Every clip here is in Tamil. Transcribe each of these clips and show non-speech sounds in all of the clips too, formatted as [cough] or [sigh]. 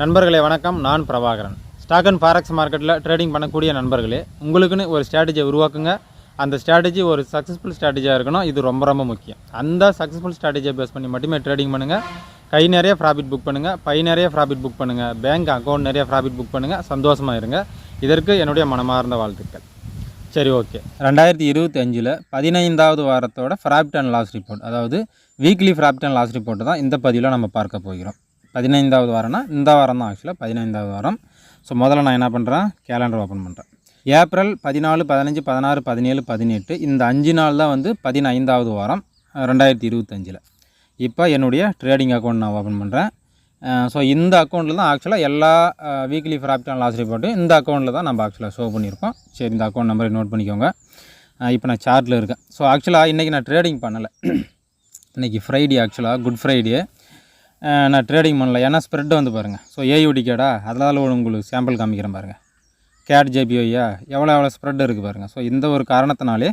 நண்பர்களே வணக்கம். நான் பிரபாகரன். ஸ்டாக் அண்ட் ஃபாரெக்ஸ் மார்க்கெட்டில் ட்ரேடிங் பண்ணக்கூடிய நண்பர்களே உங்களுக்குன்னு ஒரு ஸ்ட்ராட்டஜியை உருவாக்குங்க. அந்த ஸ்ட்ராட்டஜி ஒரு சக்ஸஸ்ஃபுல் ஸ்ட்ராட்டஜியாக இருக்கணும். இது ரொம்ப ரொம்ப முக்கியம். அந்த சக்ஸஸ்ஃபுல் ஸ்ட்ராட்டஜியை பேஸ் பண்ணி மட்டுமே ட்ரேடிங் பண்ணுங்கள் கை நிறைய ப்ராஃபிட் புக் பண்ணுங்கள் பை நிறைய ப்ராஃபிட் புக் பண்ணுங்கள் பேங்க் அக்கௌண்ட் நிறைய ப்ராஃபிட் புக் பண்ணுங்கள் சந்தோஷமாக இருங்க. இதற்கு என்னுடைய மனமார்ந்த வாழ்த்துக்கள். சரி ஓகே. ரெண்டாயிரத்தி இருபத்தி அஞ்சில் பதினைந்தாவது வாரத்தோட ப்ராஃபிட் அண்ட் லாஸ் ரிப்போர்ட் அதாவது weekly profit and loss report தான் இந்த பதிவில் நம்ம பார்க்க போகிறோம். பதினைந்தாவது வாரம்னா இந்த வாரம் தான் ஆக்சுவலாக பதினைந்தாவது வாரம். ஸோ முதல்ல நான் என்ன பண்ணுறேன் கேலண்டர் ஓப்பன் பண்ணுறேன் ஏப்ரல் பதினாலு பதினஞ்சு பதினாறு பதினேழு பதினெட்டு இந்த அஞ்சு நாள் தான் வந்து பதினைந்தாவது வாரம் ரெண்டாயிரத்தி இருபத்தஞ்சில். இப்போ என்னுடைய ட்ரேடிங் அக்கௌண்ட் நான் ஓப்பன் பண்ணுறேன் ஸோ இந்த அக்கௌண்ட்டில் தான் ஆக்சுவலாக எல்லா வீக்லி ப்ராஃபிட் அண்ட் லாஸ் ரிப்போர்ட்டும் இந்த அக்கௌண்ட்டில் தான் நம்ம ஆக்சுவலாக ஷோ பண்ணியிருக்கோம். சரி இந்த அக்கௌண்ட் நம்பரை நோட் பண்ணிக்கோங்க. இப்போ நான் சார்ட்டில் இருக்கேன். ஸோ ஆக்சுவலாக இன்றைக்கி நான் ட்ரேடிங் பண்ணலை. இன்றைக்கி ஃப்ரைடே ஆக்சுவலாக குட் ஃப்ரைடே நான் ட்ரேடிங் பண்ணல. ஏன்னா ஸ்ப்ரெட் வந்து பாருங்கள் ஸோ ஏயுடி கேடா அதனால் உங்களுக்கு சாம்பிள் காமிக்கிறேன் பாருங்கள் கேட் ஜேபிஓயா எவ்வளோ எவ்வளோ ஸ்ப்ரெட் இருக்குது பாருங்கள் ஸோ இந்த ஒரு காரணத்தினாலே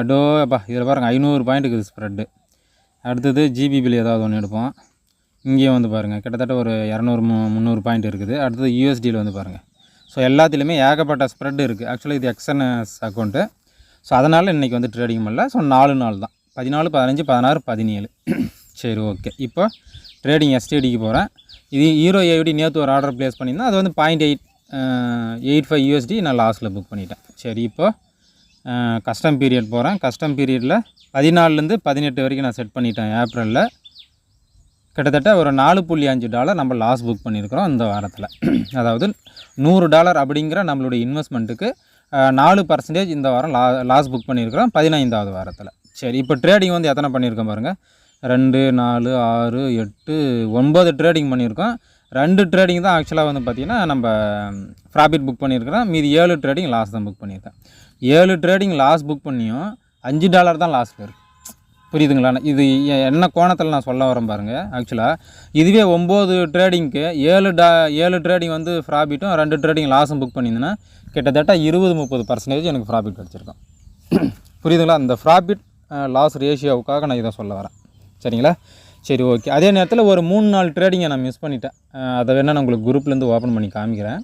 அடோ அப்பா இதில் பாருங்கள் ஐநூறு பாயிண்ட் இருக்குது ஸ்ப்ரெட்டு அடுத்தது ஜிபிபியில் ஏதாவது ஒன்று எடுப்போம். இங்கேயும் வந்து பாருங்கள் கிட்டத்தட்ட ஒரு இரநூறு மு முந்நூறு பாயிண்ட் இருக்குது. அடுத்தது யூஎஸ்டியில் வந்து பாருங்கள் ஸோ எல்லாத்துலேயுமே ஏகப்பட்ட ஸ்ப்ரெட் இருக்குது ஆக்சுவலி இது எக்ஸ்என்எஸ் அக்கௌண்ட்டு ஸோ அதனால் இன்றைக்கி வந்து ட்ரேடிங் பண்ணல. ஸோ நாலு நாள் தான் பதினாலு பதினஞ்சு பதினாறு பதினேழு. சரி ஓகே இப்போ ட்ரேடிங் எஸ்டிடிக்கு போகிறேன் இது ஹீரோ ஏவிடி நேற்று ஒரு ஆர்டர் ப்ளேஸ் பண்ணியிருந்தேன். அது வந்து point eight eight five USD நான் லாஸ்ட்டில் புக் பண்ணிட்டேன். சரி இப்போ கஸ்டம் பீரியட் போகிறேன் கஸ்டம் பீரியடில் பதினாலுலேருந்து பதினெட்டு வரைக்கும் நான் செட் பண்ணிட்டேன் ஏப்ரலில் கிட்டத்தட்ட ஒரு நாலு புள்ளி அஞ்சு டாலர் நம்ம லாஸ் புக் பண்ணியிருக்கிறோம் இந்த வாரத்தில். [clears throat] அதாவது நூறு டாலர் அப்படிங்கிற நம்மளுடைய இன்வெஸ்ட்மெண்ட்டுக்கு நாலு பர்சன்டேஜ் இந்த வாரம் லா லாஸ் புக் பண்ணியிருக்கிறோம். பதினைந்தாவது வாரத்தில். சரி இப்போ ட்ரேடிங் வந்து எத்தனை பண்ணியிருக்கோம் பாருங்கள் ரெண்டு நாலு ஆறு எட்டு ஒன்பது ட்ரேடிங் பண்ணியிருக்கோம். ரெண்டு ட்ரேடிங் தான் ஆக்சுவலாக வந்து பார்த்திங்கன்னா நம்ம ப்ராஃபிட் புக் பண்ணியிருக்கிறோம். மீதி ஏழு ட்ரேடிங் லாஸ் தான் புக் பண்ணியிருக்கேன் ஏழு ட்ரேடிங் லாஸ் புக் பண்ணியும் அஞ்சு டாலர் தான் லாஸ் போயிருக்கு. புரியுதுங்களா? இது என்ன கோணத்தில் நான் சொல்ல வரேன் பாருங்கள் ஆக்சுவலாக இதுவே ஒம்பது ட்ரேடிங்க்கு ஏழு டா ஏழு ட்ரேடிங் வந்து ப்ராஃபிட்டும் ரெண்டு ட்ரேடிங் லாஸும் புக் பண்ணியிருந்தேன்னா கிட்டத்தட்ட இருபது முப்பது பர்சன்டேஜ் எனக்கு ப்ராஃபிட் கிடச்சிருக்கும். புரியுதுங்களா? அந்த ப்ராஃபிட் லாஸ் ரேஷியோவுக்காக நான் இதை சொல்ல வரேன். சரிங்களா? சரி ஓகே அதே நேரத்தில் ஒரு மூணு நாள் ட்ரேடிங்கை நான் மிஸ் பண்ணிட்டேன். அதை வேணால் நான் உங்களுக்கு குரூப்லேருந்து ஓப்பன் பண்ணி காமிக்கிறேன்.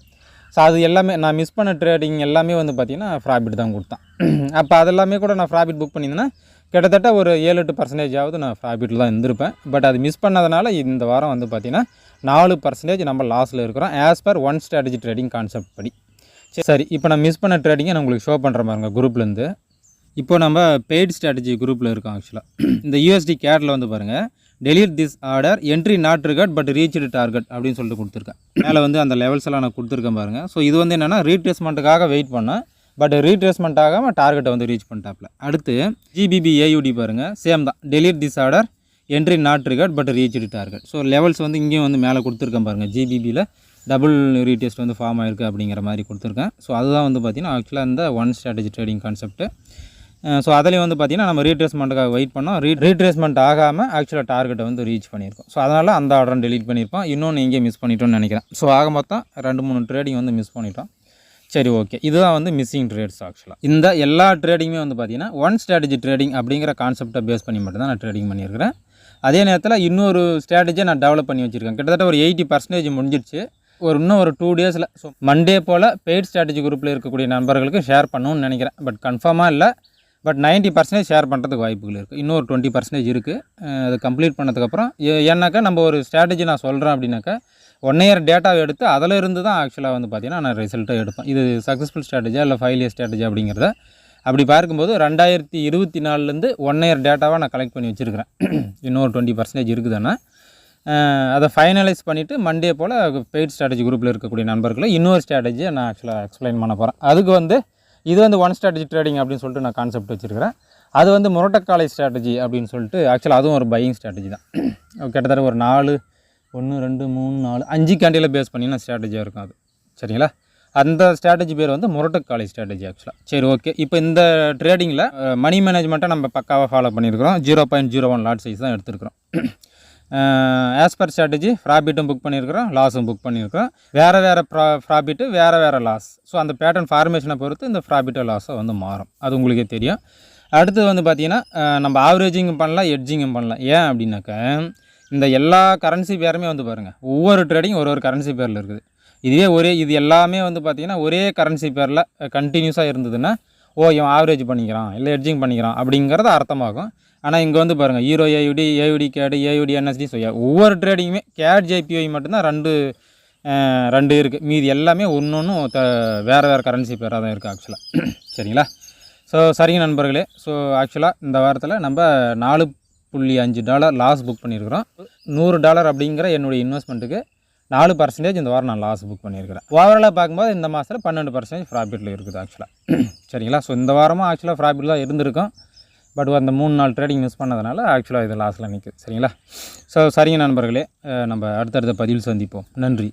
ஸோ அது எல்லாமே நான் மிஸ் பண்ண ட்ரேடிங் எல்லாமே வந்து பார்த்திங்கன்னா ப்ராஃபிட் தான் கொடுத்தான். [clears throat] அப்போ அதெல்லாமே கூட நான் ப்ராஃபிட் புக் பண்ணியிருந்தேன்னா கிட்டத்தட்ட ஒரு ஏழு எட்டு பர்சன்டேஜ் ஆகுது நான் ப்ராஃபிட்டில் தான் இருந்திருப்பேன். பட் அது மிஸ் பண்ணதுனால இந்த வாரம் வந்து பார்த்திங்கன்னா நாலு பர்சன்டேஜ் நம்ம லாஸில் இருக்கிறோம். As per one strategy trading concept படி. சரி, சரி இப்போ நான் மிஸ் பண்ண ட்ரேடிங்கை நான் உங்களுக்கு ஷோ பண்ணுற பாருங்க குரூப்லேருந்து இப்போ நம்ம பெய்ட் ஸ்ட்ராட்டஜி குரூப்பில் இருக்கோம் ஆக்சுவலாக இந்த யூஎஸ்டி கேரில் வந்து பாருங்கள் delete this order entry not triggered but reached target அப்படின்னு சொல்லிட்டு கொடுத்துருக்கேன். மேலே வந்து அந்த லெவல்ஸ் எல்லாம் நான் கொடுத்துருக்கேன் பாருங்கள் ஸோ இது வந்து என்னென்னா ரீட்ரேஸ்மெண்ட்டுக்காக வெயிட் பண்ணேன். பட் ரீட்ரேஸ்மெண்ட் ஆகாமல் டார்கெட்டை வந்து ரீச் பண்ணிட்டாப்ல அடுத்து ஜிபிபி ஏயூடி பாருங்கள் சேம் தான். Delete this order entry not triggered but reach target so levels வந்து இங்கேயும் வந்து மேலே கொடுத்துருக்கேன் பாருங்கள் ஜிபிபியில் டபுள் ரீடெஸ்ட் வந்து ஃபார்ம் ஆயிருக்கு அப்படிங்கிற மாதிரி கொடுத்துருக்கேன். ஸோ அதுதான் வந்து பார்த்திங்கன்னா ஆக்சுவலாக இந்த one strategy trading concept so அதுலேயும் வந்து பார்த்திங்கன்னா நம்ம ரீட்ரேஸ்மெண்ட்டுக்காக வெயிட் பண்ணோம். ரீ ரீட்ரேஸ்மெண்ட் ஆகாமல் ஆக்சுவலாக டார்கெட்டை வந்து ரீச் பண்ணியிருக்கோம். ஸோ அதனால் அந்த ஆர்டரும் டெலிட் பண்ணியிருப்போம் இன்னொன்று இங்கே மிஸ் பண்ணிட்டோம்னு நினைக்கிறேன். ஸோ ஆக மொத்தம் ரெண்டு மூணு ட்ரேடிங் வந்து மிஸ் பண்ணிட்டோம். சரி ஓகே இதுதான் வந்து மிஸ்ஸிங் ட்ரேட்ஸ் ஆக்சுவலாக இந்த எல்லா ட்ரேடிங்குமே வந்து பார்த்திங்கன்னா ஒன் ஸ்ட்ராட்டஜி ட்ரேடிங் அப்படிங்கிற கான்செப்டை பேஸ் பண்ணி மட்டும் தான் நான் ட்ரேடிங் பண்ணியிருக்கிறேன். அதே நேரத்தில் இன்னொரு ஸ்ட்ராட்டஜியை நான் டெவலப் பண்ணி வச்சுருக்கேன். கிட்டத்தட்ட ஒரு எயிட்டி பர்சன்டேஜ் முடிஞ்சிடுச்சு ஒரு இன்னும் ஒரு டூ டேஸில் ஸோ மண்டே போல் பெய்ட் ஸ்ட்ராட்டஜி குரூப்பில் இருக்கக்கூடிய நண்பர்களுக்கு ஷேர் பண்ணணும்னு நினைக்கிறேன். பட் கன்ஃபார்மாக இல்லை. பட் 90% பர்சன்டேஜ் ஷேர் பண்ணுறதுக்கு வாய்ப்புகள் இருக்குது இன்னொரு டுவெண்ட்டி பர்சன்டேஜ் இருக்குது அது கம்ப்ளீட் பண்ணதுக்கப்புறம் ஏன்னாக்கா நம்ம ஒரு ஸ்ட்ராட்டஜி நான் சொல்கிறேன் அப்படின்னாக்கா ஒன் இயர் டேட்டாவை எடுத்து அதில் இருந்து தான் ஆக்சுவலாக வந்து பார்த்தீங்கன்னா நான் ரிசல்ட்டை எடுப்பேன். இது சக்ஸஸ்ஃபுல் ஸ்ட்ராட்டஜியா இல்லை ஃபைவ் இயர் ஸ்ட்ராட்டஜி அப்படிங்கிறத அப்படி பார்க்கும்போது ரெண்டாயிரத்தி இருபத்தி நாலுலேருந்து ஒன் இயர் டேட்டாவாக நான் கலெக்ட் பண்ணி வச்சுருக்கிறேன். [clears throat] இன்னொரு டுவெண்ட்டி பர்சன்டேஜ் இருக்குதுன்னா அதை ஃபைனலைஸ் பண்ணிவிட்டு மண்டே போல் பெய்ட் ஸ்ட்ராட்டஜி குரூப்பில் இருக்கக்கூடிய நண்பர்களை இன்னொரு ஸ்ட்ராட்டஜியை நான் ஆக்சுவலாக எக்ஸ்பிளைன் பண்ண போகிறேன் அதுக்கு வந்து இது வந்து ஒன் ஸ்ட்ராட்டஜி ட்ரேடிங் அப்படின்னு சொல்லிட்டு நான் கான்செப்ட் வச்சுருக்கிறேன். அது வந்து முரட்டக்காலை ஸ்ட்ராட்டஜி அப்படின்னு சொல்லிட்டு ஆக்சுவலாக அதுவும் ஒரு பையிங் ஸ்ட்ராட்டஜி தான். [clears throat] கிட்டத்தட்ட ஒரு நாலு ஒன்று ரெண்டு மூணு நாலு அஞ்சு கேண்டியில் பேஸ் பண்ணினா ஸ்ட்ராட்டஜியாக இருக்கும் அது. சரிங்களா? அந்த ஸ்ட்ராட்டஜி பேர் வந்து முரட்டக்காலை ஸ்ட்ராட்டஜி ஆக்சுவலாக சரி ஓகே இப்போ இந்த ட்ரேடிங்கில் மணி மேனேஜ்மெண்ட்டை நம்ம பக்காவாக ஃபாலோ பண்ணியிருக்கிறோம். Zero point zero one lot size தான் எடுத்துருக்கிறோம். [clears throat] ஆஸ் பர் ஸ்ட்ராட்டஜி ப்ராஃபிட்டும் புக் பண்ணியிருக்கிறோம் லாஸும் புக் பண்ணியிருக்கிறோம் வேறு வேறு ப்ரா ப்ராஃபிட்டு வேறு வேறு லாஸ் ஸோ அந்த பேட்டர்ன் ஃபார்மேஷனை பொறுத்து இந்த ப்ராஃபிட்டோ லாஸோ வந்து மாறும். அது உங்களுக்கே தெரியும். அடுத்தது வந்து பார்த்திங்கன்னா நம்ம ஆவரேஜிங்கும் பண்ணலாம் எட்ஜிங்கும் பண்ணலாம். ஏன் அப்படின்னாக்கா இந்த எல்லா கரன்சி பேருமே வந்து பாருங்கள் ஒவ்வொரு ட்ரேடிங் ஒரு ஒரு கரன்சி பேரில் இருக்குது. இதுவே ஒரே இது எல்லாமே வந்து பார்த்திங்கன்னா ஒரே கரன்சி பேரில் கண்டினியூஸாக இருந்ததுன்னா ஓ இவன் ஆவரேஜ் பண்ணிக்கிறான் இல்லை எட்ஜிங் பண்ணிக்கிறான் அப்படிங்கிறது அர்த்தமாகும். ஆனால் இங்கே வந்து பாருங்கள் ஹீரோ ஏயுடி ஏயுடி கேடு ஏயுடி என்எஸ்டி ஸோ ஒவ்வொரு ட்ரேடிங்குமே கேட் ஜேபிஐ மட்டும்தான் ரெண்டு ரெண்டு இருக்குது மீதி எல்லாமே ஒன்று ஒன்றும் த வேறு வேறு கரன்சி பேராக தான் இருக்குது ஆக்சுவலாக [clears throat] சரிங்களா? ஸோ சரிங்க நண்பர்களே. ஸோ ஆக்சுவலாக இந்த வாரத்தில் நம்ம நாலு புள்ளி அஞ்சு டாலர் லாஸ் புக் பண்ணியிருக்கிறோம். நூறு டாலர் அப்படிங்கிற என்னுடைய இன்வெஸ்ட்மெண்ட்டுக்கு நாலு பர்சன்டேஜ் இந்த வாரம் நான் லாஸ் புக் பண்ணியிருக்கிறேன். ஓவராலாக பார்க்கும்போது இந்த மாதத்தில் பன்னெண்டு பர்சன்டேஜ் ப்ராஃபிட்டில் இருக்குது ஆக்சுவலாக [clears throat] சரிங்களா? ஸோ இந்த வாரமும் ஆக்சுவலாக ப்ராஃபிட் தான் இருந்திருக்கும். பட் அந்த மூணு நாள் ட்ரேடிங் மிஸ் பண்ணதுனால ஆக்சுவலாக இது லாஸில் நிற்குது சரிங்களா? ஸோ சரிங்க நண்பர்களே நம்ம அடுத்தடுத்த பதிவில் சந்திப்போம். நன்றி.